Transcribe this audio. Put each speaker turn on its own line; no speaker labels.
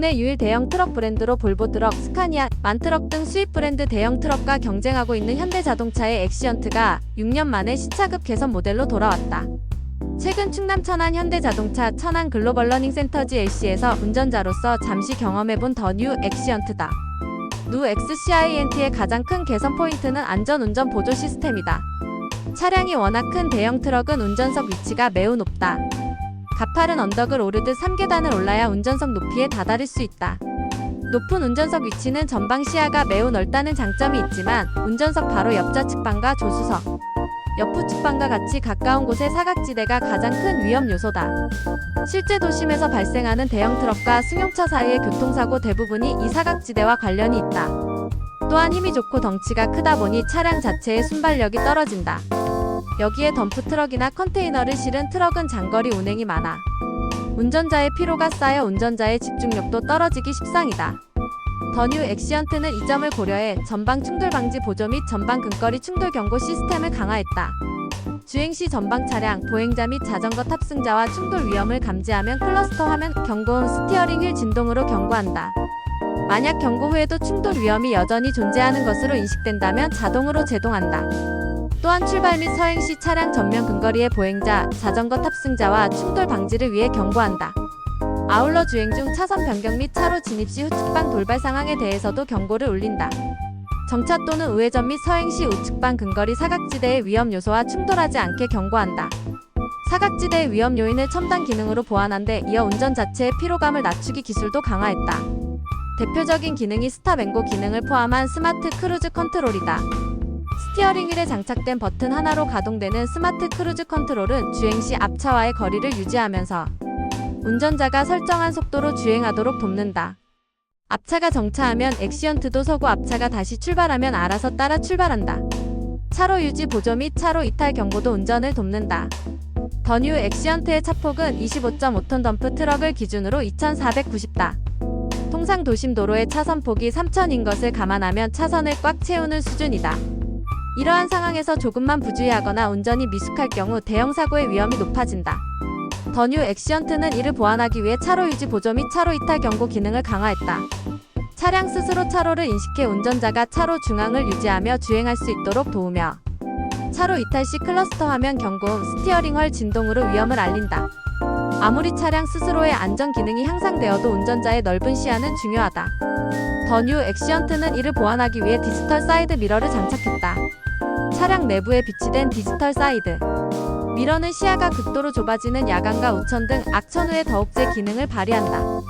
국내 유일 대형 트럭 브랜드로 볼보 트럭, 스카니아, 만트럭 등 수입 브랜드 대형 트럭과 경쟁하고 있는 현대자동차의 엑시언트가 6년 만에 시차급 개선 모델로 돌아왔다. 최근 충남 천안 현대자동차 천안 글로벌 러닝 센터지 LC에서 운전자로서 잠시 경험해본 더뉴 엑시언트다. 누 XCINT의 가장 큰 개선 포인트는 안전 운전 보조 시스템이다. 차량이 워낙 큰 대형 트럭은 운전석 위치가 매우 높다. 가파른 언덕을 오르듯 3계단을 올라야 운전석 높이에 다다를 수 있다. 높은 운전석 위치는 전방 시야가 매우 넓다는 장점이 있지만 운전석 바로 옆 좌 측방과 조수석, 옆 후측방과 같이 가까운 곳의 사각지대가 가장 큰 위험 요소다. 실제 도심에서 발생하는 대형 트럭과 승용차 사이의 교통사고 대부분이 이 사각지대와 관련이 있다. 또한 힘이 좋고 덩치가 크다 보니 차량 자체의 순발력이 떨어진다. 여기에 덤프 트럭이나 컨테이너를 실은 트럭은 장거리 운행이 많아. 운전자의 피로가 쌓여 운전자의 집중력도 떨어지기 십상이다. 더뉴 엑시언트는 이 점을 고려해 전방 충돌 방지 보조 및 전방 근거리 충돌 경고 시스템을 강화했다. 주행 시 전방 차량, 보행자 및 자전거 탑승자와 충돌 위험을 감지하면 클러스터 화면 경고음 스티어링 휠 진동으로 경고한다. 만약 경고 후에도 충돌 위험이 여전히 존재하는 것으로 인식된다면 자동으로 제동한다. 또한 출발 및 서행 시 차량 전면 근거리의 보행자, 자전거 탑승자와 충돌 방지를 위해 경고한다. 아울러 주행 중 차선 변경 및 차로 진입 시 후측방 돌발 상황에 대해서도 경고를 울린다. 정차 또는 우회전 및 서행 시 우측방 근거리 사각지대의 위험 요소와 충돌하지 않게 경고한다. 사각지대의 위험 요인을 첨단 기능으로 보완한 데 이어 운전 자체의 피로감을 낮추기 기술도 강화했다. 대표적인 기능이 스탑 앤고 기능을 포함한 스마트 크루즈 컨트롤이다. 스티어링 휠에 장착된 버튼 하나로 가동되는 스마트 크루즈 컨트롤은 주행 시 앞차와의 거리를 유지하면서 운전자가 설정한 속도로 주행하도록 돕는다. 앞차가 정차하면 엑시언트도 서고 앞차가 다시 출발하면 알아서 따라 출발한다. 차로 유지 보조 및 차로 이탈 경고도 운전을 돕는다. 더뉴 엑시언트의 차폭은 25.5톤 덤프 트럭을 기준으로 2,490다. 통상 도심 도로의 차선 폭이 3,000인 것을 감안하면 차선을 꽉 채우는 수준이다. 이러한 상황에서 조금만 부주의하거나 운전이 미숙할 경우 대형 사고의 위험이 높아진다. 더뉴 엑시언트는 이를 보완하기 위해 차로 유지 보조 및 차로 이탈 경고 기능을 강화했다. 차량 스스로 차로를 인식해 운전자가 차로 중앙을 유지하며 주행할 수 있도록 도우며 차로 이탈 시 클러스터 화면 경고음 스티어링 헐 진동으로 위험을 알린다. 아무리 차량 스스로의 안전 기능이 향상되어도 운전자의 넓은 시야는 중요하다. 더뉴 엑시언트는 이를 보완하기 위해 디지털 사이드 미러를 장착했다. 차량 내부에 비치된 디지털 사이드 미러는 시야가 극도로 좁아지는 야간과 우천 등 악천 후에 더욱 제 기능을 발휘한다.